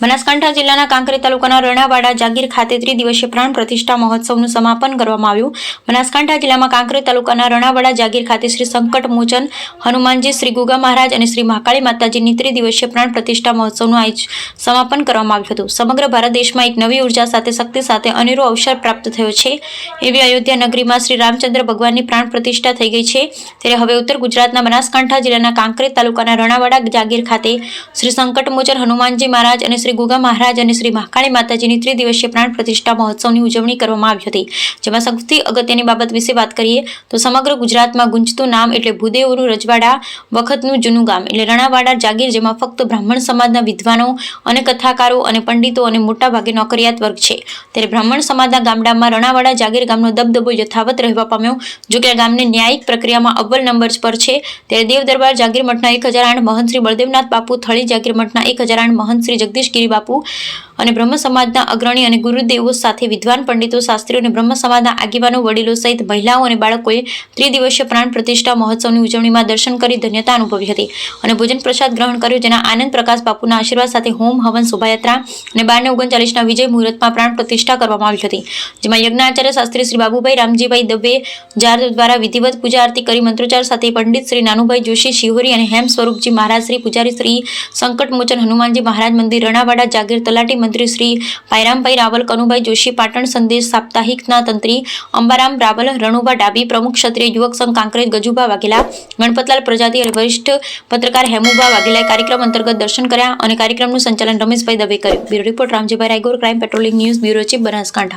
બનાસકાંઠા જિલ્લાના કાંકરી તાલુકાના રણાવાડા જાગીર ખાતે ત્રિદિવસીય પ્રાણ પ્રતિષ્ઠા મહોત્સવનું સમાપન કરવામાં આવ્યું. બનાસકાંઠા જિલ્લામાં કાંકરી તાલુકાના રણાવાડા જાગીર ખાતે શ્રી સંકટ મોચન હનુમાનજી, શ્રી ગુગા મહારાજ અને શ્રી મહાકાળી માતાજીની ત્રિદિવસીય પ્રાણ પ્રતિષ્ઠા મહોત્સવનું આયોજ સમાપન કરવામાં આવ્યું હતું. સમગ્ર ભારત દેશમાં એક નવી ઊર્જા સાથે શક્તિ સાથે અનેરો અવસર પ્રાપ્ત થયો છે. એવી અયોધ્યા નગરીમાં શ્રી રામચંદ્ર ભગવાનની પ્રાણ પ્રતિષ્ઠા થઈ ગઈ છે. ત્યારે હવે ઉત્તર ગુજરાતના બનાસકાંઠા જિલ્લાના કાંકરેજ તાલુકાના રણાવાડા જાગીર ખાતે શ્રી સંકટમોચન, હનુમાનજી મહારાજ અને શ્રી ગુગા મહારાજ અને શ્રી મહાકાળી માતાજીની ત્રિદિવસીય પ્રાણ પ્રતિષ્ઠા મહોત્સવની ઉજવણી કરવામાં આવી હતી. જેમાં સૌથી અગત્યની બાબત વિશે વાત કરીએ, તો સમગ્ર ગુજરાતમાં ગુંજતું નામ એટલે ભૂદેવનું રજવાડા, વખતનું જૂનું ગામ એટલે રણાવાડા, જાગીર, જેમાં ફક્ત બ્રાહ્મણ સમાજના વિદ્વાનો અને કથાકારો અને પંડિતો અને મોટા ભાગે નોકરિયાત વર્ગ છે. ત્યારે બ્રાહ્મણ સમાજના ગામડામાં રણાવાડા, જાગીર ગામનો દબદબો યથાવત રહેવા પામ્યો, જો કે આ ગામને ન્યાયિક પ્રક્રિયામાં અવ્વલ નંબર પર છે. ત્યારે દેવ દરબાર, જાગીર મઠના એક હજાર આઠ મહંત શ્રી બળદેવનાથ બાપુ, થળી, જાગીર મઠના એક હજાર આઠ મહંત શ્રી જગદીશગીરી બાપુ. અને બ્રહ્મ સમાજના અગ્રણી અને ગુરુદેવો સાથે વિદ્વાન પંડિતો, શાસ્ત્રીઓ અને બ્રહ્મ સમાજના આગેવાનો, વડીલો સહિત મહિલાઓ અને બાળકોએ ત્રિદિવસીય પ્રાણ પ્રતિષ્ઠા મહોત્સવની ઉજવણીમાં દર્શન કરી ધન્યતા અનુભવી હતી અને ભોજન પ્રસાદ ગ્રહણ કર્યો, જેના આનંદ પ્રકાશ બાપુના આશીર્વાદ સાથે હોમ હવન શોભાયાત્રા અને બારને ઓગણચાલીસના વિજય મુહૂર્તમાં પ્રાણ પ્રતિષ્ઠા કરવામાં આવી હતી. જેમાં યજ્ઞાચાર્ય શાસ્ત્રી શ્રી બાબુભાઈ રામજીભાઈ દવે જાર દ્વારા વિધિવત પૂજા આરતી કરી, મંત્રોચ્ચાર સાથે પંડિત શ્રી નાનુભાઈ જોશી શિહોરી અને હેમ સ્વરૂપજી મહારાજ શ્રી પૂજારી શ્રી સંકટમોચન હનુમાનજી મહારાજ મંદિર, રણાવાડા, જાગીર, તલાટી મંત્રી શ્રી પાયરામભાઈ રાવલ, કનુભાઈ જોશી પાટણ, સંદેશ સાપ્તાહિકના તંત્રી અંબારામ રાવલ, રણુભા ડાબી, પ્રમુખ ક્ષત્રિય યુવક સંઘ કાંકરેજ, ગજુભા વાઘેલા, ગણપતલાલ પ્રજાતિ વરિષ્ઠ પત્રકાર હેમુભા વાઘેલાએ કાર્યક્રમ અંતર્ગત દર્શન કર્યા અને કાર્યક્રમનું સંચાલન રમેશભાઈ દવે કર્યું bureau report, Ramjibhai Raigor, crime patrolling news, bureau chief Banaskantha.